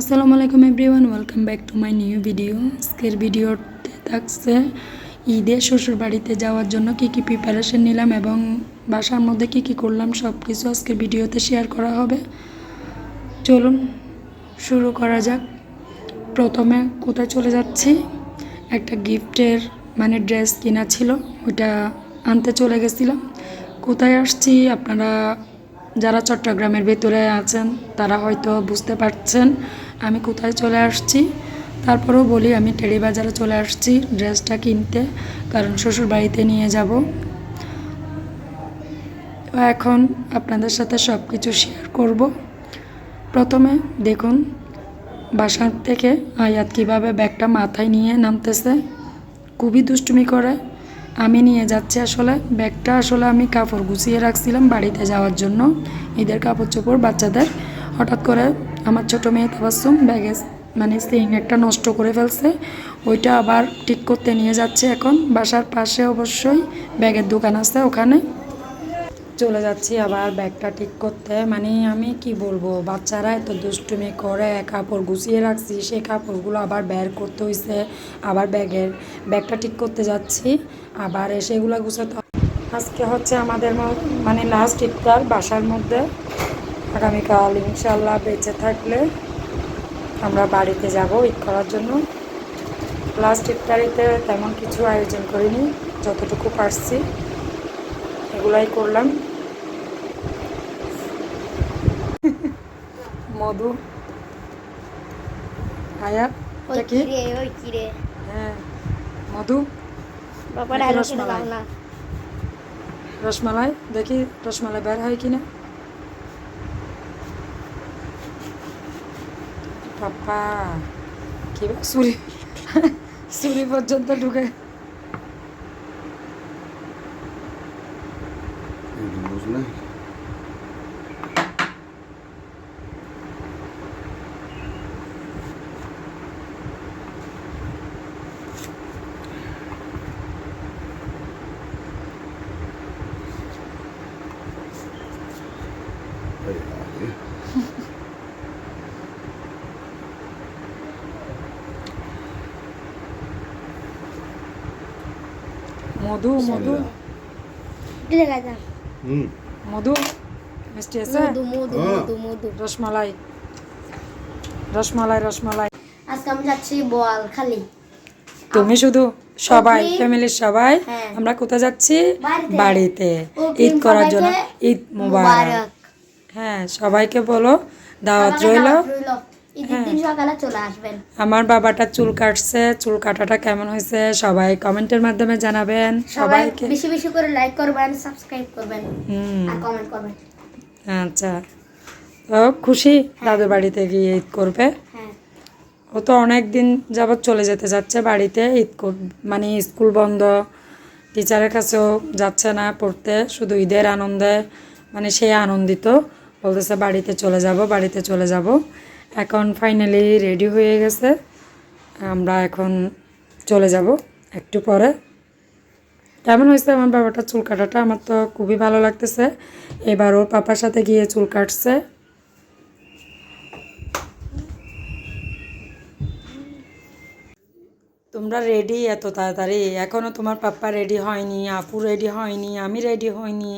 আসসালামু আলাইকুম everyone, welcome back to my new video. আজকের ভিডিওতে থাকছে ঈদে শ্বশুর বাড়িতে যাওয়ার জন্য কি কি প্রিপারেশন নিলাম এবং বাসার মধ্যে কি কি করলাম সব কিছু আজকের ভিডিওতে শেয়ার করা হবে। চলুন শুরু করা যাক। প্রথমে কোথায় চলে যাচ্ছি? একটা গিফটের মানে ড্রেস কিনা ছিল, ওইটা আনতে চলে গেছিলাম। কোথায় আসছি? আপনারা যারা চট্টগ্রামের ভেতরে আছেন, তারা হয়তো বুঝতে পারছেন। আমি কোথায় চলে আসছি? তারপরেও বলি, আমি টেরি বাজারে চলে আসছি, ড্রেসটা কিনতে, কারণ শ্বশুর বাড়িতে নিয়ে যাব। এখন আপনাদের সাথে সব কিছু শেয়ার করব। প্রথমে দেখুন, বাসার থেকে আয়াত কীভাবে ব্যাগটা মাথায় নিয়ে নামতেছে। খুবই দুষ্টুমি করে। আমি নিয়ে যাচ্ছি আসলে, ব্যাগটা আসলে আমি কাপড় গুছিয়ে রাখছিলাম বাড়িতে যাওয়ার জন্য। ঈদের কাপড় চোপড় বাচ্চাদের হঠাৎ করে আমার ছোটো মেয়ে তাবাসুম ব্যাগে মানে সিং একটা নষ্ট করে ফেলছে। ওইটা আবার ঠিক করতে নিয়ে যাচ্ছে এখন। বাসার পাশে অবশ্যই ব্যাগের দোকান আছে ওখানে। চলে যাচ্ছি আবার ব্যাগটা ঠিক করতে। মানে আমি কি বলব, বাচ্চারা এত দুষ্টুমি করে কাপড় গুছিয়ে রাখছি সেই কাপড়গুলো আবার বের করতে হয়েছে আবার ব্যাগের ব্যাগটা ঠিক করতে যাচ্ছি। আবার এসে এগুলো গুছাতে আজকে হচ্ছে আমাদের মানে লাস্ট ইফতার বাসার মধ্যে। আগামীকাল ইনশাল্লাহ বেঁচে থাকলে আমরা বাড়িতে যাব ঈদ করার জন্য। লাস্ট ইফতারিতে তেমন কিছু আয়োজন করিনি যতটুকু পারছি এগুলাই করলাম। মধু। এটা কি? হ্যাঁ মধু। রসমালাই? রসমালাই দেখি রসমালাই বের হয় কিনা। পাপা কি ছুরি ছুরি পর্যন্ত ঢুকে। বুঝলে এই মধু মধু। মধু মিষ্টি আছে? মধু মধু হ্যাঁ। রসমালাই। রসমালাই রসমালাই। আজকে আমি যাচ্ছি বোয়াল খালি। তুমি শুধু সবাই ফ্যামিলির সবাই হ্যাঁ। আমরা কোথায় যাচ্ছি? বাড়িতে। ঈদ করার জন্য। ঈদ মুবারক। হ্যাঁ সবাইকে বলো দাওয়াত রইল। ঈদের হ্যাঁ। দিন সকালে চলে আসবেন। আমার বাবাটা চুল কাটছে চুল কাটাটা কেমন হয়েছে সবাই কমেন্টের মাধ্যমে জানাবেন। সবাই সবাইকে বেশি বেশি করে লাইক করবেন সাবস্ক্রাইব করবেন হুম। আর কমেন্ট করবেন। আচ্ছা। তো খুশি দাদুর বাড়িতে গিয়ে ঈদ করবে। হ্যাঁ। ও তো অনেক দিন যাবৎ চলে যেতে যাচ্ছে বাড়িতে ঈদ কর- মানে স্কুল বন্ধ। টিচারের কাছেও যাচ্ছে না পড়তে শুধু ঈদের আনন্দে মানে সে আনন্দিত। বলতেছে বাড়িতে চলে যাব বাড়িতে চলে যাব। এখন ফাইনালি রেডি হয়ে গেছে। আমরা এখন চলে যাব একটু পরে। কেমন হয়েছে আমার বাবাটা চুল কাটাটা? আমার তো খুবই ভালো লাগতেছে। এবার ওর পাপার সাথে গিয়ে চুল কাটছে। তোমরা রেডি এত তাড়াতাড়ি? এখনও তোমার পাপ্পা রেডি হয়নি, আপু রেডি হয়নি, আমি রেডি হয়নি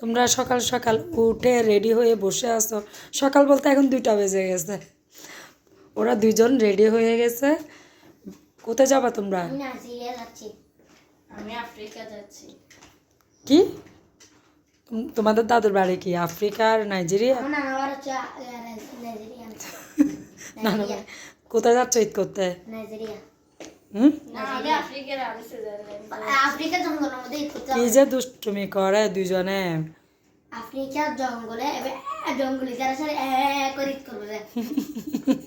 তোমরা সকাল সকাল উঠে রেডি হয়ে বসে আছো। সকাল বলতে এখন দুইটা বেজে গেছে। ওরা দুইজন রেডি হয়ে গেছে। কোথায় যাবা তোমরা? কি? তোমাদের দাদুর বাড়ি কি? আফ্রিকার নাইজেরিয়া? কোথায় যাচ্ছ ঈদ করতে? নাইজেরিয়া। কি। যে দুষ্টুমি করে দুজনে আফ্রিকার জঙ্গলে জঙ্গলি যারা করে করবে।